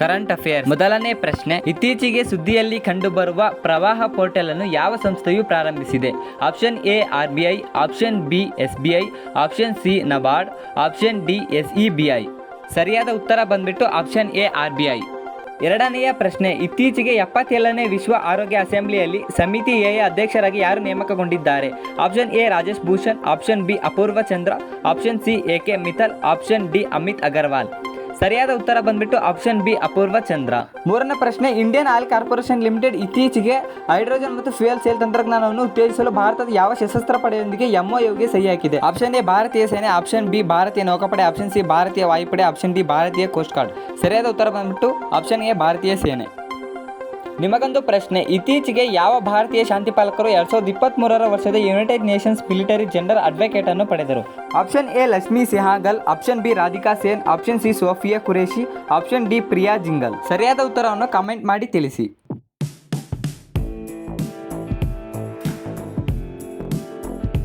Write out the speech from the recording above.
Current affair ಮೊದಲನೇ ಪ್ರಶ್ನೆ, ಇತ್ತೀಚೆಗೆ ಸುದ್ದಿಯಲ್ಲಿ ಕಂಡುಬರುವ ಪ್ರವಾಹ ಪೋರ್ಟಲ್ ಅನ್ನು ಯಾವ ಸಂಸ್ಥೆಯು ಪ್ರಾರಂಭಿಸಿದೆ? Option A R B I option B S B I option C NABARD option D S E B I ಸರಿಯಾದ ಉತ್ತರ ಬಂದ್ಬಿಟ್ಟು option A R B I ಎರಡನೆಯ ಪ್ರಶ್ನೆ, ಇತ್ತೀಚೆಗೆ ಎಪ್ಪತ್ತೇಳನೇ ವಿಶ್ವ ಆರೋಗ್ಯ ಅಸೆಂಬ್ಲಿಯಲ್ಲಿ ಸಮಿತಿ ಎ ಅಧ್ಯಕ್ಷರಾಗಿ ಯಾರು ನೇಮಕಗೊಂಡಿದ್ದಾರೆ? Option A Rajesh Bhushan option B Apurva Chandra option C A K Mithal option D Amit Agarwal. ಸರಿಯಾದ ಉತ್ತರ ಬಂದ್ಬಿಟ್ಟು ಆಪ್ಷನ್ ಬಿ ಅಪೂರ್ವ ಚಂದ್ರ. ಮೂರನೇ ಪ್ರಶ್ನೆ ಇಂಡಿಯನ್ ಆಯಿಲ್ ಕಾರ್ಪೊರೇಷನ್ ಲಿಮಿಟೆಡ್ ಇತ್ತೀಚೆಗೆ ಹೈಡ್ರೋಜನ್ ಮತ್ತು ಫ್ಯೂಯಲ್ ಸೇಲ್ ತಂತ್ರಜ್ಞಾನವನ್ನು ಉತ್ತೇಜಿಸಲು ಭಾರತದ ಯಾವ ಸಶಸ್ತ್ರ ಪಡೆಯೊಂದಿಗೆ ಎಂಒಯುಗೆ ಸಹಿ ಹಾಕಿದೆ ಆಪ್ಷನ್ ಎ ಭಾರತೀಯ ಸೇನೆ. ಆಪ್ಷನ್ ಬಿ ಭಾರತೀಯ ನೌಕಾಪಡೆ. ಆಪ್ಷನ್ ಸಿ ಭಾರತೀಯ ವಾಯುಪಡೆ. ಆಪ್ಷನ್ ಡಿ ಭಾರತೀಯ ಕೋಸ್ಟ್ ಗಾರ್ಡ್ ಸರಿಯಾದ ಉತ್ತರ ಬಂದ್ಬಿಟ್ಟು ಆಪ್ಷನ್ ಎ ಭಾರತೀಯ ಸೇನೆ. ನಿಮಗೊಂದು ಪ್ರಶ್ನೆ. ಇತ್ತೀಚೆಗೆ ಯಾವ ಭಾರತೀಯ ಶಾಂತಿ ಪಾಲಕರು ಎರಡ್ ಸಾವಿರದ ಇಪ್ಪತ್ತ್ ಮೂರರ ವರ್ಷದ United Nations military general advocate ಅನ್ನು ಪಡೆದರು? Option A Lakshmi Sehgal option B Radhika Sen. Option C Sofiya Qureshi option D Priya Jingal. ಸರಿಯಾದ ಉತ್ತರವನ್ನು ಕಮೆಂಟ್ ಮಾಡಿ ತಿಳಿಸಿ.